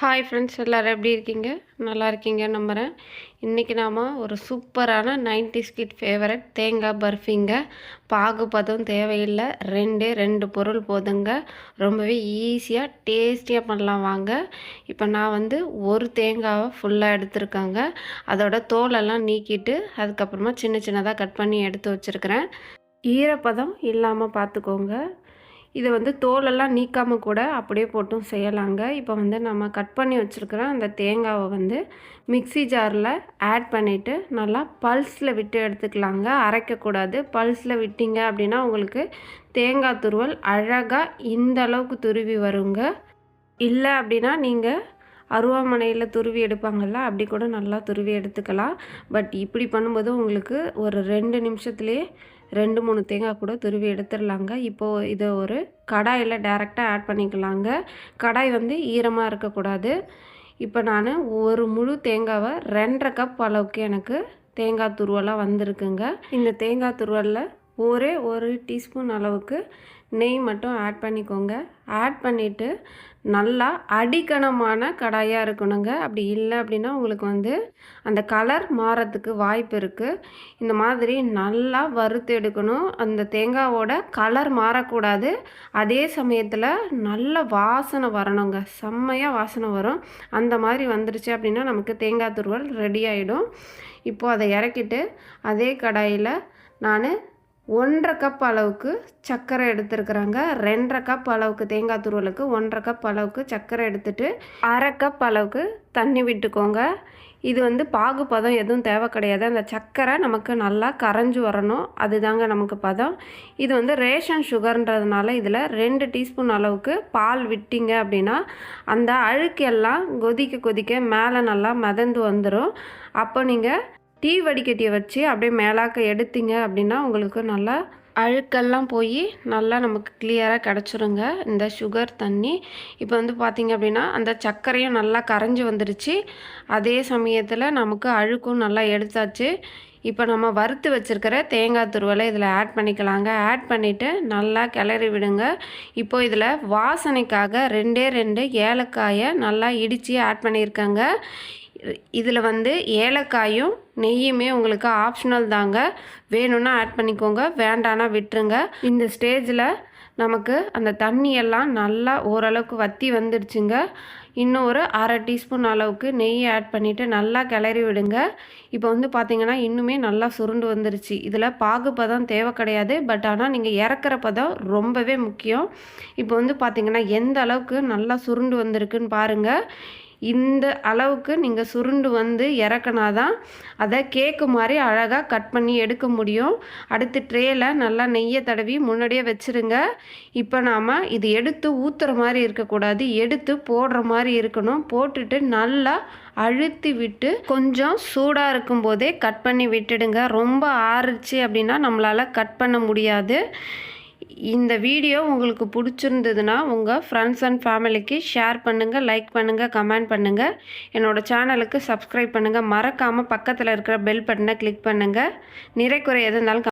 Hi friends எல்லோரும் எப்படி இருக்கீங்க? நல்லா இருக்கீங்க நம்புகிறேன் இன்றைக்கி நாம் ஒரு சூப்பரான நைன்டி ஸ்கிட் ஃபேவரட் தேங்காய் பர்ஃபிங்க. பாகுபதம் தேவையில்லை. ரெண்டே ரெண்டு பொருள் போதுங்க. ரொம்பவே ஈஸியாக டேஸ்டியாக பண்ணலாம் வாங்க. இப்போ நான் வந்து ஒரு தேங்காவை ஃபுல்லாக எடுத்துருக்கேங்க. அதோட தோலெல்லாம் நீக்கிட்டு அதுக்கப்புறமா சின்ன சின்னதாக கட் பண்ணி எடுத்து வச்சுருக்கிறேன். ஈரப்பதம் இல்லாமல் பார்த்துக்கோங்க இதை வந்து தோலெல்லாம் நீக்காமல் கூட அப்படியே போட்டும் செய்யலாங்க. இப்போ வந்து நம்ம கட் பண்ணி வச்சுருக்கிற அந்த தேங்காவை வந்து மிக்சி ஜாரில் ஆட் பண்ணிவிட்டு நல்லா பல்ஸில் விட்டு எடுத்துக்கலாங்க. அரைக்கக்கூடாது பல்ஸில் விட்டீங்க அப்படின்னா உங்களுக்கு தேங்காய் துருவல் அழகாக இந்த அளவுக்கு துருவி வருங்க. இல்லை அப்படின்னா நீங்கள் அருவாமனையில் துருவி எடுப்பாங்கள்ல அப்படி கூட நல்லா துருவி எடுத்துக்கலாம். பட் இப்படி பண்ணும்போது உங்களுக்கு ஒரு ரெண்டு நிமிஷத்துலேயே ரெண்டு மூணு தேங்காய் கூட துருவி எடுத்துடலாங்க. இப்போது இதை ஒரு கடாயில் டேரெக்டாக ஆட் பண்ணிக்கலாங்க. கடாய் வந்து ஈரமாக இருக்கக்கூடாது. இப்போ நான் ஒரு முழு தேங்காவை ரெண்டரை கப் அளவுக்கு எனக்கு தேங்காய் துருவலாக வந்திருக்குங்க. இந்த தேங்காய் துருவலில் ஒரே ஒரு டீஸ்பூன் அளவுக்கு நெய் மட்டும் ஆட் பண்ணிக்கோங்க. ஆட் பண்ணிவிட்டு நல்லா அடிக்கணமான கடாயாக இருக்கணுங்க. அப்படி இல்லை அப்படின்னா உங்களுக்கு வந்து அந்த கலர் மாறத்துக்கு வாய்ப்பு இருக்குது இந்த மாதிரி நல்லா வறுத்து எடுக்கணும். அந்த தேங்காவோட கலர் மாறக்கூடாது. அதே சமயத்தில் நல்ல வாசனை வரணுங்க. செம்மையாக வாசனை வரும். அந்த மாதிரி வந்துருச்சு அப்படின்னா நமக்கு தேங்காய் துருவல் ரெடி ஆகிடும் இப்போது அதை இறக்கிட்டு அதே கடாயில் நான் ஒன்றரை கப் அளவுக்கு சர்க்கரை எடுத்துருக்குறாங்க. ரெண்டரை கப் அளவுக்கு தேங்காய் துருவலுக்கு ஒன்றரை கப் அளவுக்கு சர்க்கரை எடுத்துட்டு அரை கப் அளவுக்கு தண்ணி விட்டுக்கோங்க. இது வந்து பாகு பதம் எதுவும் தேவை கிடையாது. அந்த சர்க்கரை நமக்கு நல்லா கரைஞ்சி வரணும். அதுதாங்க நமக்கு பதம். இது வந்து ரேஷன் சுகர்ன்றதுனால இதில் ரெண்டு டீஸ்பூன் அளவுக்கு பால் விட்டிங்க அப்படின்னா அந்த அழுக்கெல்லாம் கொதிக்க கொதிக்க மேலே நல்லா மிதந்து வந்துடும் அப்போ நீங்கள் டீ வடிகட்டியை வச்சு அப்படியே மேலாக்க எடுத்தீங்க அப்படின்னா உங்களுக்கு நல்லா அழுக்கெல்லாம் போய் நல்லா நமக்கு கிளியராக கிடச்சிருங்க. இந்த சுகர் தண்ணி. இப்போ வந்து பார்த்திங்க அப்படின்னா அந்த சர்க்கரையும் நல்லா கரைஞ்சி வந்துடுச்சு அதே சமயத்தில் நமக்கு அழுக்கும் நல்லா எடுத்தாச்சு. இப்போ நம்ம வறுத்து வச்சுருக்கிற தேங்காய் துருவலை இதில் ஆட் பண்ணிக்கலாங்க. ஆட் பண்ணிவிட்டு நல்லா கிளறி விடுங்க. இப்போ இதில் வாசனைக்காக ரெண்டே ரெண்டு ஏலக்காயை நல்லா இடித்து ஆட் பண்ணியிருக்கேங்க. இதில் வந்து ஏலக்காயும் நெய்யுமே உங்களுக்கு ஆப்ஷனல் தாங்க. வேணும்னா ஆட் பண்ணிக்கோங்க வேண்டானா விட்டுருங்க. இந்த ஸ்டேஜில் நமக்கு அந்த தண்ணியெல்லாம் நல்லா ஓரளவுக்கு வற்றி வந்துடுச்சுங்க இன்னும் ஒரு அரை டீஸ்பூன் அளவுக்கு நெய் ஆட் பண்ணிவிட்டு நல்லா கிளறி விடுங்க. இப்போ வந்து பார்த்திங்கன்னா இன்னுமே நல்லா சுருண்டு வந்துருச்சு. இதில் பாகு பதம் தேவை கிடையாது. பட் ஆனால் நீங்கள் இறக்குற பதம் ரொம்பவே முக்கியம். இப்போ வந்து பார்த்திங்கன்னா எந்த அளவுக்கு நல்லா சுருண்டு வந்திருக்குன்னு பாருங்கள் இந்த அளவுக்கு நீங்கள் சுருண்டு வந்து இறக்குனா தான் அதை கேக்கு மாதிரி அழகாக கட் பண்ணி எடுக்க முடியும். அடுத்து ட்ரேயில் நல்லா நெய்யை தடவி முன்னாடியே வச்சுருங்க. இப்போ நாம் இது எடுத்து ஊற்றுற மாதிரி இருக்கக்கூடாது. எடுத்து போடுற மாதிரி இருக்கணும். போட்டுட்டு நல்லா அழுத்தி விட்டு கொஞ்சம் சூடாக இருக்கும்போதே கட் பண்ணி விட்டுடுங்க. ரொம்ப ஆறுச்சு அப்படின்னா நம்மளால் கட் பண்ண முடியாது. இந்த வீடியோ உங்களுக்கு பிடிச்சிருந்ததுன்னா உங்கள் ஃப்ரெண்ட்ஸ் அண்ட் ஃபேமிலிக்கு ஷேர் பண்ணுங்கள் லைக் பண்ணுங்கள் கமெண்ட் பண்ணுங்கள் என்னோடய சேனலுக்கு சப்ஸ்கிரைப் பண்ணுங்கள் மறக்காமல் பக்கத்தில் இருக்கிற பெல் பட்டனை கிளிக் பண்ணுங்கள் நிறை குறை எது இருந்தாலும்